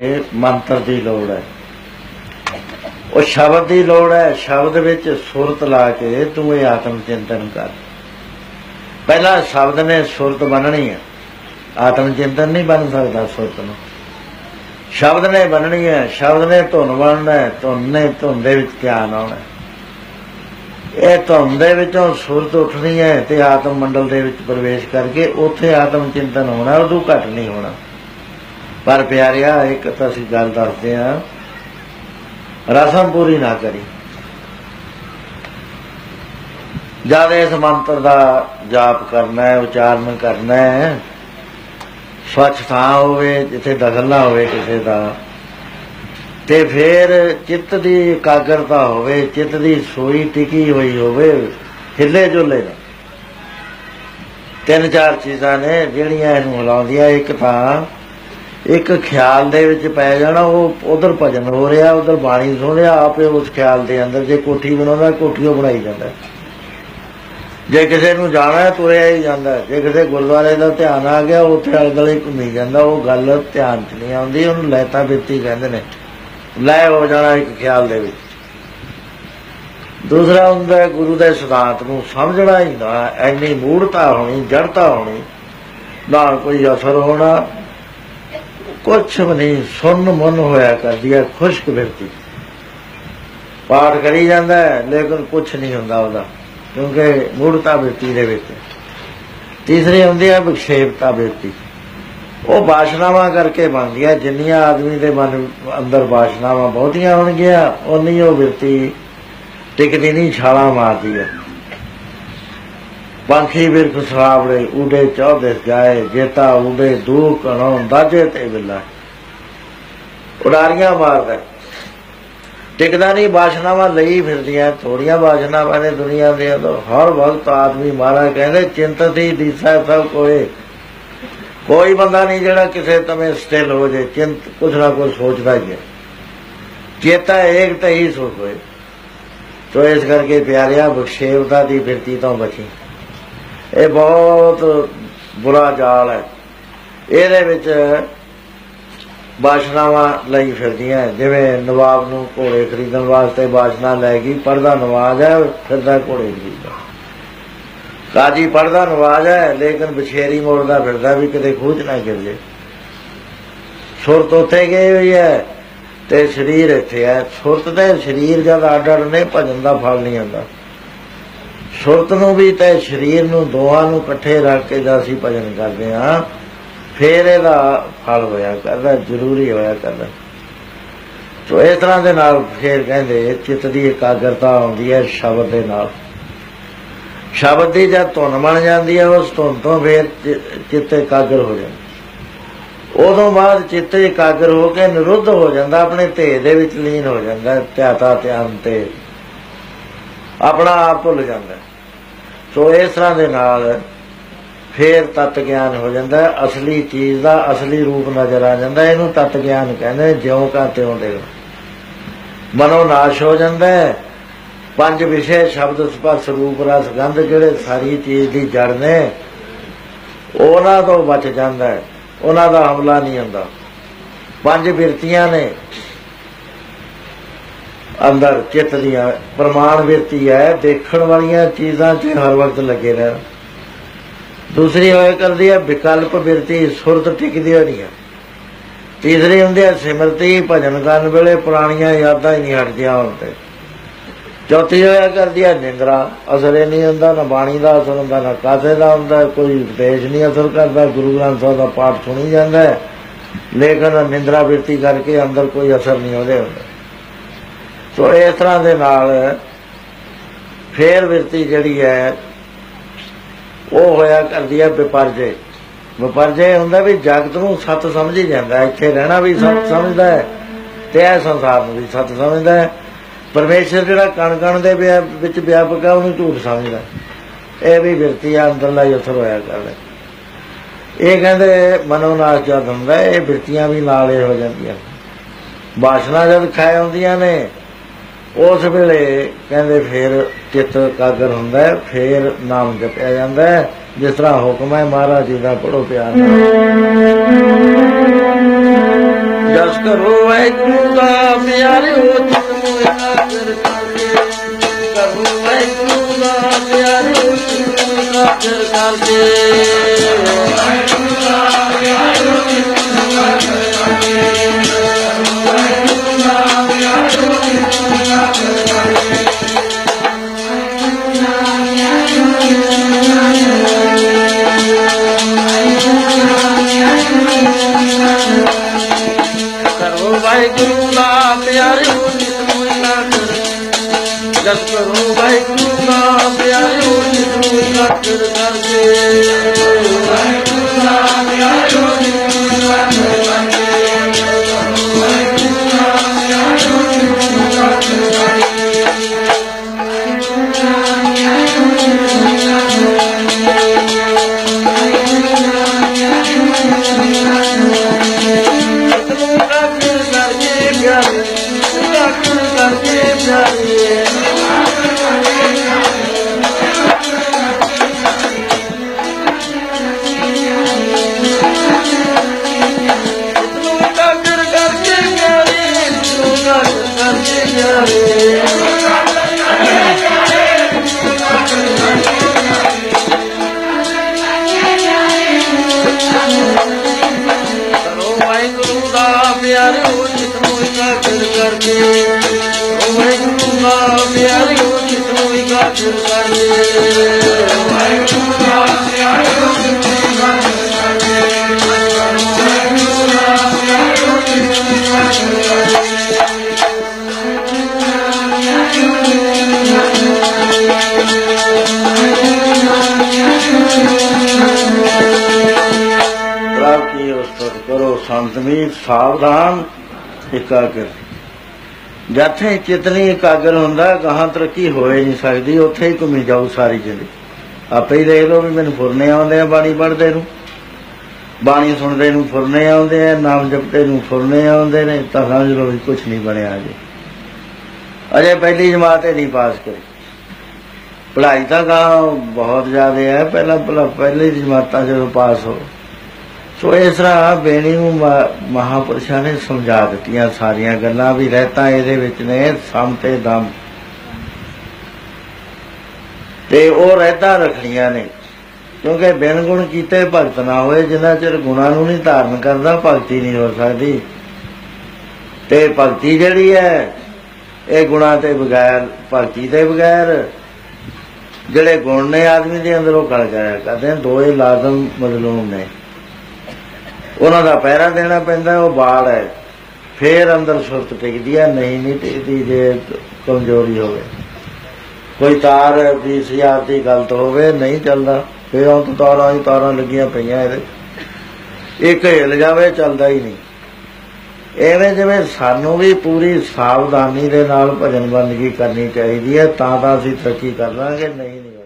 ਇਹ ਮੰਤਰ ਦੀ ਲੋੜ ਹੈ। ਉਹ ਸ਼ਬਦ ਦੀ ਲੋੜ ਹੈ, ਸ਼ਬਦ ਵਿੱਚ ਸੁਰਤ ਲਾ ਕੇ ਤੂੰ ਇਹ ਆਤਮ ਚਿੰਤਨ ਕਰ। ਪਹਿਲਾਂ ਸ਼ਬਦ ਨੇ ਸੁਰਤ ਬਣਨੀ ਹੈ। ਆਤਮ ਚਿੰਤਨ ਨਹੀਂ ਬਣ ਸਕਦਾ ਸੁਰਤ ਨੂੰ। ਸ਼ਬਦ ਨੇ ਬਣਨੀ ਹੈ, ਸ਼ਬਦ ਨੇ ਧੁਨ ਬਣਨਾ ਹੈ, ਧੁਨ ਨੇ ਧੁਨ ਦੇ ਵਿੱਚ ਧਿਆਨ ਆਉਣਾ ਇਹ ਧੁਨ ਦੇ ਵਿੱਚੋਂ ਸੁਰਤ ਉੱਠਣੀ ਹੈ ਤੇ ਆਤਮ ਮੰਡਲ ਦੇ ਵਿੱਚ ਪ੍ਰਵੇਸ਼ ਕਰਕੇ ਉੱਥੇ ਆਤਮ ਚਿੰਤਨ ਹੋਣਾ ਉਦੋਂ ਘੱਟ ਨਹੀਂ ਹੋਣਾ। ਪਰ ਪਿਆਰਿਆ, ਇੱਕ ਤਾਂ ਅਸੀਂ ਗੱਲ ਦੱਸਦੇ ਹਾਂ, ਰਸਮ ਪੂਰੀ ਨਾ ਕਰੀ। ਜਦ ਇਸ ਮੰਤਰ ਦਾ ਜਾਪ ਕਰਨਾ ਹੈ, ਉਚਾਰਨ ਕਰਨਾ ਹੈ, ਸਵੱਛ ਥਾਂ ਹੋਵੇ, ਜਿੱਥੇ ਦਖਲ ਨਾ ਹੋਵੇ ਕਿਸੇ ਦਾ, ਤੇ ਫਿਰ ਚਿੱਤ ਦੀ ਇਕਾਗਰਤਾ ਹੋਵੇ, ਚਿੱਤ ਦੀ ਸੋਈ ਟਿਕੀ ਹੋਈ ਹੋਵੇ, ਹਿੱਲੇ ਜੁਲੇ ਨਾ। ਤਿੰਨ ਚਾਰ ਚੀਜ਼ਾਂ ਨੇ, ਜਿਹੜੀਆਂ ਇਹਨੂੰ ਹਿਲਾਉਂਦੀਆਂ, ਇੱਕ ਤਾਂ ਇੱਕ ਖਿਆਲ ਦੇ ਵਿੱਚ ਪੈ ਜਾਣਾ, ਉਹ ਉਧਰ ਭਜਨ ਹੋ ਰਿਹਾ, ਉਧਰ ਬਾਣੀ ਸੁਣ ਰਿਹਾ, ਆਪੇ ਉਸ ਖਿਆਲ ਦੇ ਅੰਦਰ ਜੇ ਕੋਠੀ ਬਣਾਉਂਦਾ ਕੋਠੀਓ ਬਣਾਈ ਜਾਂਦਾ। ਜੇ ਕਿਸੇ ਨੂੰ ਜਾਣਾ ਹੈ ਤੁਰਿਆ ਹੀ ਜਾਂਦਾ। ਜੇ ਕਿਸੇ ਗੁਰਦੁਆਰੇ ਦਾ ਧਿਆਨ ਆ ਗਿਆ ਉੱਥੇ ਅਲਗਲੇ ਘੁੰਮੀ ਜਾਂਦਾ। ਉਹ ਗੱਲ ਧਿਆਨ 'ਚ ਨਹੀਂ ਆਉਂਦੀ, ਉਹਨੂੰ ਲੈਤਾ ਬਿਰਤੀ ਕਹਿੰਦੇ ਨੇ। ਲੈ ਹੋ ਜਾਣਾ ਇੱਕ ਖਿਆਲ ਦੇ ਵਿੱਚ। ਦੂਸਰਾ ਹੁੰਦਾ ਗੁਰੂ ਦੇ ਸਿਧਾਂਤ ਨੂੰ ਸਮਝਣਾ ਹੀ ਨਾ। ਐਨੀ ਮੂੜਤਾ ਹੋਣੀ, ਜੜਤਾ ਹੋਣੀ, ਨਾਲ ਕੋਈ ਅਸਰ ਹੋਣਾ ਕੁਛ ਵੀ ਨਹੀਂ ਸੁਣ ਮਨ ਹੋਇਆ ਕਰਦੀ ਹੈ ਖੁਸ਼ਕ ਬਿਰਤੀ ਪਾਠ ਕਰੀ ਜਾਂਦਾ ਹੈ, ਲੇਕਿਨ ਕੁਛ ਨਹੀਂ ਹੁੰਦਾ ਉਹਦਾ ਕਿਉਂਕਿ ਮੂੜਤਾ ਬਿਰਤੀ ਦੇ ਵਿੱਚ। ਤੀਸਰੀ ਹੁੰਦੀ ਹੈ ਵਿਖੇਪਤਾ ਬਿਰਤੀ ਉਹ ਬਾਸ਼ਨਾਵਾਂ ਕਰਕੇ ਬਣਦੀ ਹੈ ਜਿੰਨੀਆਂ ਆਦਮੀ ਦੇ ਮਨ ਅੰਦਰ ਬਾਸ਼ਨਾਵਾਂ ਬਹੁਤੀਆਂ ਹੋਣਗੀਆਂ ਉਨੀ ਉਹ ਬਿਰਤੀ ਟਿਕਦੀ ਨਹੀਂ ਛਾਲਾ ਮਾਰਦੀ ਹੈ। ਪੰਖੀ ਬਿਰਖ ਸਰਾਵੜੇ ਉਡੇ ਚੌਦੇ ਜਾਏ ਜੇਤਾ ਉਡੇ ਦੂ ਕਣੋਂ ਦਾਜੇ ਤੇ ਬਿਲਾ। ਉਡਾਰੀਆਂ ਮਾਰਦਾ ਟਿਕਦਾ ਨਹੀਂ, ਬਾਸ਼ਨਾਵਾਂ ਲਈ ਫਿਰਦੀਆਂ ਥੋੜੀਆਂ ਬਾਸ਼ਨਾਵਾਂ ਨੇ ਦੁਨੀਆ ਦੇ ਅੰਦਰ। ਹਰ ਵਕਤ ਆਦਮੀ ਮਾਰਾ ਕਹਿੰਦੇ, ਚਿੰਤਤ ਹੀ ਦਿਸਾ ਸਭ ਕੋਏ। ਕੋਈ ਬੰਦਾ ਨਹੀਂ ਜਿਹੜਾ ਕਿਸੇ ਤਮੇ ਸਟਿਲ ਹੋ ਜੇ ਚਿੰਤ ਕੁਛ ਨਾ ਕੁਛ ਸੋਚਦਾ ਹੀ ਹੈ। ਚੇਤਾ ਏਕ ਤਾਂ ਹੀ ਸੋਚ ਤੋ ਇਸ ਕਰਕੇ ਪਿਆਰਿਆ, ਬਖਸ਼ੇਵਤਾ ਦੀ ਫਿਰਤੀ ਤੋਂ ਬਚੀ। ਇਹ ਬਹੁਤ ਬੁਰਾ ਜਾਲ ਹੈ। ਇਹਦੇ ਵਿੱਚ ਬਾਸ਼ਨਾਵਾਂ ਲਈ ਫਿਰਦੀਆਂ ਜਿਵੇਂ ਨਵਾਬ ਨੂੰ ਘੋੜੇ ਖਰੀਦਣ ਵਾਸਤੇ ਬਾਸ਼ਨਾ ਲੈ ਗਈ, ਪਰਦਾ ਨਵਾਜ ਹੈ ਫਿਰਦਾ ਘੋੜੇ ਖਰੀਦਦਾ। ਕਾਜੀ ਪਰਦਾ ਨਵਾਜ ਹੈ, ਲੇਕਿਨ ਬਛੇਰੀ ਮੋੜਦਾ ਫਿਰਦਾ ਵੀ ਕਿਤੇ ਖੂਚ ਨਾ ਗਿਰ ਜੇ। ਸੁਰਤ ਉੱਥੇ ਗਈ ਹੋਈ ਹੈ ਤੇ ਸਰੀਰ ਇੱਥੇ ਹੈ। ਸੁਰਤ ਤੇ ਸਰੀਰ ਜਦ ਆਡੜ ਨੇ, ਭਜਨ ਦਾ ਫਲ ਨਹੀਂ ਆਉਂਦਾ ਸੁਰਤ ਨੂੰ ਵੀ ਤੇ ਸਰੀਰ ਨੂੰ ਦੋਹਾਂ ਨੂੰ ਇਕੱਠੇ ਰੱਖ ਕੇ ਜਦ ਅਸੀਂ ਭਜਨ ਕਰਦੇ ਹਾਂ, ਫੇਰ ਇਹਦਾ ਫਲ ਹੋਇਆ ਕਰਦਾ, ਜ਼ਰੂਰੀ ਹੋਇਆ ਕਰਦਾ। ਸੋ ਇਸ ਤਰ੍ਹਾਂ ਦੇ ਨਾਲ ਫੇਰ ਕਹਿੰਦੇ, ਚਿੱਤ ਦੀ ਇਕਾਗਰਤਾ ਆਉਂਦੀ ਹੈ ਸ਼ਬਦ ਦੇ ਨਾਲ। ਸ਼ਬਦ ਦੀ ਜਦ ਧੁਨ ਬਣ ਜਾਂਦੀ ਹੈ, ਉਸ ਧੁਨ ਤੋਂ ਫੇਰ ਚਿੱਤ ਇਕਾਗਰ ਹੋ ਜਾਂਦਾ। ਉਦੋਂ ਬਾਅਦ ਚਿੱਤ ਇਕਾਗਰ ਹੋ ਕੇ ਨਿਰੁੱਧ ਹੋ ਜਾਂਦਾ, ਆਪਣੇ ਧੇ ਦੇ ਵਿੱਚ ਲੀਨ ਹੋ ਜਾਂਦਾ, ਧਿਆਤਾ ਧਿਆਨ ਤੇ। ਆਪਣਾ ਆਪ ਭੁੱਲ ਜਾਂਦਾ। ਸੋ ਇਸ ਤਰ੍ਹਾਂ ਦੇ ਨਾਲ ਫੇਰ ਤਤ ਗਿਆਨ ਹੋ ਜਾਂਦਾ ਅਸਲੀ ਚੀਜ਼ ਦਾ ਅਸਲੀ ਰੂਪ ਨਜ਼ਰ ਆ ਜਾਂਦਾ ਇਹਨੂੰ ਤਤ ਗਿਆਨ ਕਹਿੰਦੇ ਜਿਉਂ ਕਾ ਤਿਉਂ ਦੇ ਮਨੋ ਨਾਸ਼ ਹੋ ਜਾਂਦਾ ਪੰਜ ਵਿਸ਼ੇ ਸ਼ਬਦ, ਸਪਰਸ਼, ਰੂਪ, ਰਸ, ਗੰਧ ਜਿਹੜੇ ਸਾਰੀ ਚੀਜ਼ ਦੀ ਜੜ ਨੇ, ਉਹਨਾਂ ਤੋਂ ਬਚ ਜਾਂਦਾ ਹੈ। ਉਹਨਾਂ ਦਾ ਹਮਲਾ ਨਹੀਂ ਹੁੰਦਾ। ਪੰਜ ਬਿਰਤੀਆਂ ਨੇ। ਅੰਦਰ ਚਿੱਤ ਦੀਆਂ, ਪ੍ਰਮਾਣ ਵਿਰਤੀ ਹੈ, ਦੇਖਣ ਵਾਲੀਆਂ ਚੀਜ਼ਾਂ 'ਚ ਹਰ ਵਕਤ ਲੱਗੇ ਰਹਿਣਾ। ਦੂਸਰੀ ਹੋਇਆ ਕਰਦੀ ਹੈ, ਵਿਕਲਪ ਬਿਰਤੀ ਸੁਰਤ ਟਿਕਦੀ ਨਹੀਂ ਹੈ ਤੀਸਰੀ ਹੁੰਦੀ ਹੈ ਸਿਮਰਤੀ, ਭਜਨ ਕਰਨ ਵੇਲੇ ਪੁਰਾਣੀਆਂ ਯਾਦਾਂ ਹੀ ਨਹੀਂ ਹਟਦੀਆਂ ਹੁਣ ਤੇ। ਚੌਥੀ ਹੋਇਆ ਕਰਦੀ ਹੈ, ਨਿੰਦਰਾ ਅਸਰ ਹੀ ਨਹੀਂ ਹੁੰਦਾ, ਨਾ ਬਾਣੀ ਦਾ ਅਸਰ ਹੁੰਦਾ, ਨਾ ਕਾਸੇ ਦਾ ਹੁੰਦਾ, ਕੋਈ ਉਪਦੇਸ਼ ਨਹੀਂ ਅਸਰ ਕਰਦਾ, ਗੁਰੂ ਗ੍ਰੰਥ ਸਾਹਿਬ ਦਾ ਪਾਠ ਸੁਣੀ ਜਾਂਦਾ ਹੈ। ਲੇਕਿਨ ਨਿੰਦਰਾ ਬਿਰਤੀ ਕਰਕੇ ਅੰਦਰ ਕੋਈ ਅਸਰ ਨਹੀਂ ਉਹਦੇ ਹੁੰਦਾ ਸੋ ਇਸ ਤਰ੍ਹਾਂ ਦੇ ਨਾਲ ਫੇਰ ਬਿਰਤੀ ਜਿਹੜੀ ਹੈ ਉਹ ਹੋਇਆ ਕਰਦੀ ਹੈ ਵਿਪਰਜੇ ਵਿਪਰਜੇ ਹੁੰਦਾ ਵੀ ਜਗਤ ਨੂੰ ਸੱਤ ਸਮਝ ਹੀ ਜਾਂਦਾ। ਇੱਥੇ ਰਹਿਣਾ ਵੀ ਸੱਤ ਸਮਝਦਾ ਹੈ ਤੇ ਇਹ ਸੰਸਾਰ ਨੂੰ ਵੀ ਸੱਤ ਸਮਝਦਾ ਹੈ ਪਰਮੇਸ਼ਰ ਜਿਹੜਾ ਕਣ ਕਣ ਦੇ ਵਿੱਚ ਵਿਆਪਕ ਹੈ ਉਹਨੂੰ ਝੂਠ ਸਮਝਦਾ। ਇਹ ਵੀ ਬਿਰਤੀ ਆ ਅੰਦਰਲਾ ਹੀ ਅਸਰ ਹੋਇਆ ਕਰਦਾ ਇਹ ਕਹਿੰਦੇ ਮਨੋਨਾਸ਼ ਜਦ ਹੁੰਦਾ ਇਹ ਬਿਰਤੀਆਂ ਵੀ ਨਾਲ ਹੀ ਹੋ ਜਾਂਦੀਆਂ ਬਾਸ਼ਨਾ ਜਦ ਖਾਏ ਹੁੰਦੀਆਂ ਨੇ ਉਸ ਵੇਲੇ ਕਹਿੰਦੇ ਫਿਰ ਚਿੱਤ ਕਾਗਰ ਹੁੰਦਾ ਹੈ, ਫਿਰ ਨਾਮ ਜਪਿਆ ਜਾਂਦਾ ਹੈ, ਜਿਸ ਤਰ੍ਹਾਂ ਹੁਕਮ ਹੈ, ਮਹਾਰਾਜ ਜੀ ਦਾ ਪੜੋ ਪਿਆਰ ਨਾਲ। ਜਸ ਕਰੋ ਵਾਹਿਗੁਰੂ ਦਾ ਪਿਆਰਿਓ ਚਿਤ ਮੋਇਆ ਕਰ ਕਰਕੇ ਕਰੋ ਵਾਹਿਗੁਰੂ ਦਾ ਪਿਆਰਿਓ ਚਿਤ ਮੋਇਆ ਕਰ ਕਰਕੇ ਪਿਆਰਿਓ ਚਿਤ ਮੋਇਆ ਕਰ ਜਸ ਕਰੋ ਵਾਹਿਗੁਰੂ ਦਾ ਪਿਆਰਿਓ ਚਿਤ ਮੋਇਆ ਕਰ ਕਰਕੇ ਕਰਕੇ ਕਰਕੇ ਪ੍ਰਭ ਕੀ ਉਸਤਤ ਕਰੋ ਸੰਤਮੀ ਸਾਵਧਾਨ, ਇਕਾਗਰ। ਜਿੱਥੇ ਚਿਤਨੀ ਇਕਾਗਰ ਹੁੰਦਾ, ਗਾਹਾਂ ਤਰੱਕੀ ਹੋਏ ਨਹੀਂ ਸਕਦੀ, ਉੱਥੇ ਹੀ ਘੁੰਮੀ ਜਾਊ ਸਾਰੀ ਜ਼ਿੰਦਗੀ। ਆਪੇ ਹੀ ਦੇਖ ਲਓ ਵੀ ਮੈਨੂੰ ਫੁਰਨੇ ਆਉਂਦੇ ਆ ਬਾਣੀ ਪੜ੍ਹਦੇ ਨੂੰ। ਬਾਣੀ ਸੁਣਦੇ ਨੂੰ ਫੁਰਨੇ ਆਉਂਦੇ ਆ, ਨਾਮ ਜਪਦੇ ਨੂੰ ਫੁਰਨੇ ਆਉਂਦੇ ਨੇ, ਤਾਂ ਸਮਝ ਲਓ ਵੀ ਕੁਝ ਨਹੀਂ ਬਣਿਆ ਅਜੇ। ਅਜੇ ਪਹਿਲੀ ਜਮਾਤ ਹੀ ਨਹੀਂ ਪਾਸ ਕਰੀ। ਪੜ੍ਹਾਈ ਤਾਂ ਗਾ ਬਹੁਤ ਜ਼ਿਆਦਾ ਹੈ ਪਹਿਲਾਂ ਪਹਿਲਾਂ ਪਹਿਲੀ ਜਮਾਤਾਂ ਜਦੋਂ ਪਾਸ ਹੋ। ਸੋ ਇਸ ਤਰ੍ਹਾਂ ਬੇਣੀ ਨੂੰ ਮਹਾਪੁਰਸ਼ਾਂ ਨੇ ਸਮਝਾ ਦਿੱਤੀਆਂ ਸਾਰੀਆਂ ਗੱਲਾਂ ਵੀ, ਰਹਿਤਾ ਇਹਦੇ ਵਿੱਚ ਨੇ, ਸਮ ਤੇ ਦਮ। ਤੇ ਉਹ ਰਹਿਤਾ ਰਖਣੀਆਂ ਨੇ, ਕਿਉਂਕਿ ਬਿਨ ਗੁਣ ਕੀਤੇ ਭਗਤ ਨਾ ਹੋਏ, ਜਿੰਨਾ ਚਿਰ ਗੁਣਾਂ ਨੂੰ ਨਹੀਂ ਧਾਰਨ ਕਰਦਾ, ਭਗਤੀ ਨਹੀਂ ਹੋ ਸਕਦੀ। ਤੇ ਭਗਤੀ ਜਿਹੜੀ ਹੈ, ਇਹ ਗੁਣਾਂ ਤੇ ਬਗੈਰ, ਭਗਤੀ ਦੇ ਬਗੈਰ ਜਿਹੜੇ ਗੁਣ ਨੇ ਆਦਮੀ ਦੇ ਅੰਦਰ ਉਹ ਗਲ ਜਾਇਆ ਕਰਦੇ ਨੇ ਦੋਏ ਲਾਜ਼ਮ ਮਜ਼ਲੂਮ ਨੇ। ਉਹਨਾਂ ਦਾ ਪਹਿਰਾ ਦੇਣਾ ਪੈਂਦਾ, ਉਹ ਬਾੜ ਹੈ। ਫੇਰ ਅੰਦਰ ਸੁਰਤ ਟਿਕਦੀ ਹੈ ਨਹੀਂ ਨਹੀਂ ਟਿਕਦੀ, ਜੇ ਕਮਜ਼ੋਰੀ ਹੋਵੇ। ਕੋਈ ਤਾਰ 20000 ਦੀ ਗਲਤ ਹੋਵੇ, ਨਹੀਂ ਚੱਲਦਾ। ਫੇਰ ਉਹ ਤਾਰਾਂ ਹੀ ਤਾਰਾਂ ਲੱਗੀਆਂ ਪਈਆਂ ਇਹਦੇ। ਇੱਕ ਹਿੱਲ ਜਾਵੇ, ਚੱਲਦਾ ਹੀ ਨਹੀਂ। ਐਵੇਂ ਜਿਵੇਂ ਸਾਨੂੰ ਵੀ ਪੂਰੀ ਸਾਵਧਾਨੀ ਦੇ ਨਾਲ ਭਜਨ ਬੰਦਗੀ ਕਰਨੀ ਚਾਹੀਦੀ ਹੈ, ਤਾਂ ਤਾਂ ਅਸੀਂ ਤਰੱਕੀ ਕਰ ਲਾਂਗੇ, ਨਹੀਂ ਨਹੀਂ।